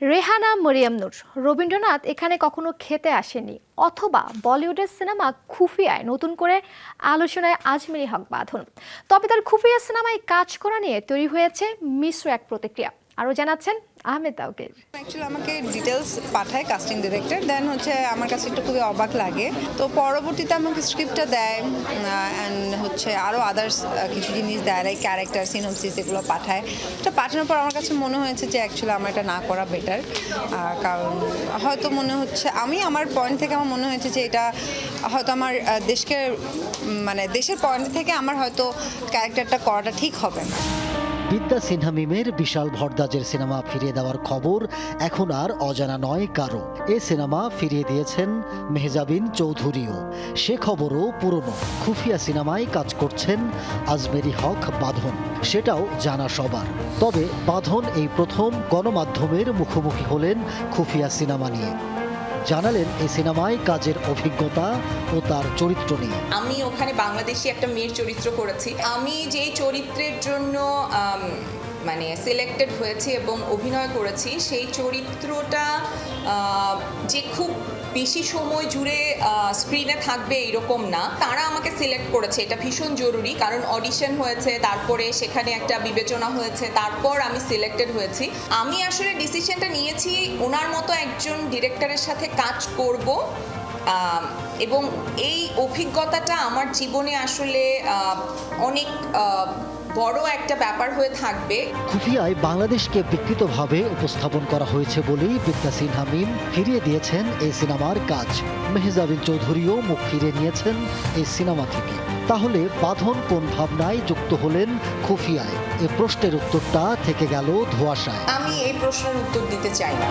রেহানা মরিয়াম নূর। রবীন্দ্রনাথ এখানে কখনো খেতে আসেনি অথবা বলিউডের সিনেমা খুফিয়ায় নতুন করে আলোচনায় আজমেরি হক বাঁধন। তবে তার খুফিয়া সিনেমায় কাজ করা নিয়ে তৈরি হয়েছে মিশ্র এক প্রতিক্রিয়া। আরও জানাচ্ছেন আহমেদ তাউকির অ্যাকচুয়ালি আমাকে ডিটেলস পাঠায় কাস্টিং ডিরেক্টর দেন হচ্ছে আমার কাছে একটু খুবই অবাক লাগে। তো পরবর্তীতে আমাকে স্ক্রিপ্টটা দেয় অ্যান্ড হচ্ছে আরও আদার্স কিছু জিনিস দেয় লাইক ক্যারেক্টার সিনোপসিস এগুলো পাঠায়। এটা পাঠানোর পর আমার কাছে মনে হয়েছে যে অ্যাকচুয়ালি আমার এটা না করা বেটার কারণ হয়তো মনে হচ্ছে, আমি আমার পয়েন্ট থেকে আমার মনে হয়েছে যে এটা হয়তো আমার দেশকে মানে দেশের পয়েন্ট থেকে আমার হয়তো ক্যারেক্টারটা করাটা ঠিক হবে না। বিদ্যা সিনহা মিমের বিশাল ভরদাজের সিনেমা ফিরিয়ে দেওয়ার খবর এখন আর অজানা নয় কারও। এ সিনেমা ফিরিয়ে দিয়েছেন মেহজাবিন চৌধুরীও। সে খবরও পুরনো। খুফিয়া সিনেমায় কাজ করছেন আজমেরি হক বাঁধন। সেটাও জানা সবার। তবে বাঁধন এই প্রথম গণমাধ্যমের মুখোমুখি হলেন খুফিয়া সিনেমা নিয়ে। জানালেন এই সিনেমায় কাজের অভিজ্ঞতা ও তার চরিত্র নিয়ে। আমি ওখানে বাংলাদেশি একটা মেয়ের চরিত্র করেছি। আমি যেই চরিত্রের জন্য মানে সিলেক্টেড হয়েছি এবং অভিনয় করেছি, সেই চরিত্রটা যে খুব বেশি সময় জুড়ে স্ক্রিনে থাকবে এরকম না। তারা আমাকে সিলেক্ট করেছে, এটা ভীষণ জরুরি, কারণ অডিশন হয়েছে, তারপরে সেখানে একটা বিবেচনা হয়েছে, তারপর আমি সিলেক্টেড হয়েছি। আমি আসলে ডিসিশনটা নিয়েছি, ওনার মতো একজন ডিরেক্টরের সাথে কাজ করব এবং এই অভিজ্ঞতাটা আমার জীবনে আসলে অনেক বড় একটা ব্যাপার হয়ে থাকবে। খুফিয়ায় বাংলাদেশকে বিকৃতভাবে উপস্থাপন করা হয়েছে বলেই বিদ্যা সিনহা মিম ফিরিয়ে দিয়েছেন এই সিনেমার কাজ। মেহজাবিন চৌধুরীও মুখ ফিরিয়ে নিয়েছেন এই সিনেমা থেকে। তাহলে বাঁধন কোন ভাবনায় যুক্ত হলেন খুফিয়ায়? এ প্রশ্নের উত্তরটা থেকে গেল ধোঁয়াশায়। আমি এই প্রশ্নের উত্তর দিতে চাই না।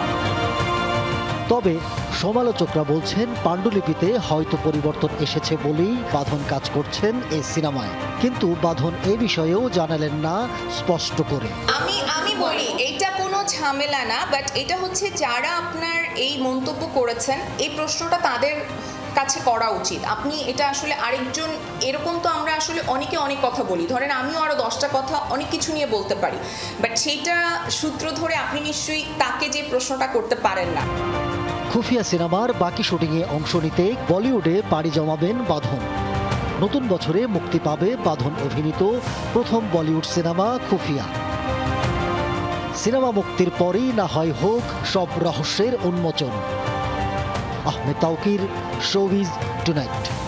তবে সমালোচকরা বলছেন পাণ্ডুলিপিতে হয়তো পরিবর্তন এসেছে বলেই বাঁধন কাজ করছেন এই সিনেমায়। কিন্তু বাঁধন এ বিষয়েও জানালেন না স্পষ্ট করে। আমি আমি বলি এইটা কোনো ঝামেলা না বাট এটা হচ্ছে যারা আপনার এই মন্তব্য করেছেন, এই প্রশ্নটা তাদের কাছে করা উচিত। আপনি এটা আসলে আরেকজন, এরকম তো আমরা আসলে অনেকে অনেক কথা বলি। ধরেন আমিও আরও দশটা কথা অনেক কিছু নিয়ে বলতে পারি বাট সেইটা সূত্র ধরে আপনি নিশ্চয়ই তাকে যে প্রশ্নটা করতে পারেন না। খুফিয়া সিনেমার বাকি শুটিংয়ে অংশ নিতে বলিউডে পাড়ি জমাবেন বাঁধন। নতুন বছরে মুক্তি পাবে বাঁধন অভিনীত প্রথম বলিউড সিনেমা খুফিয়া। সিনেমা মুক্তির পরেই না হয় হোক সব রহস্যের উন্মোচন। Ahmed Tauquir showbiz tonight.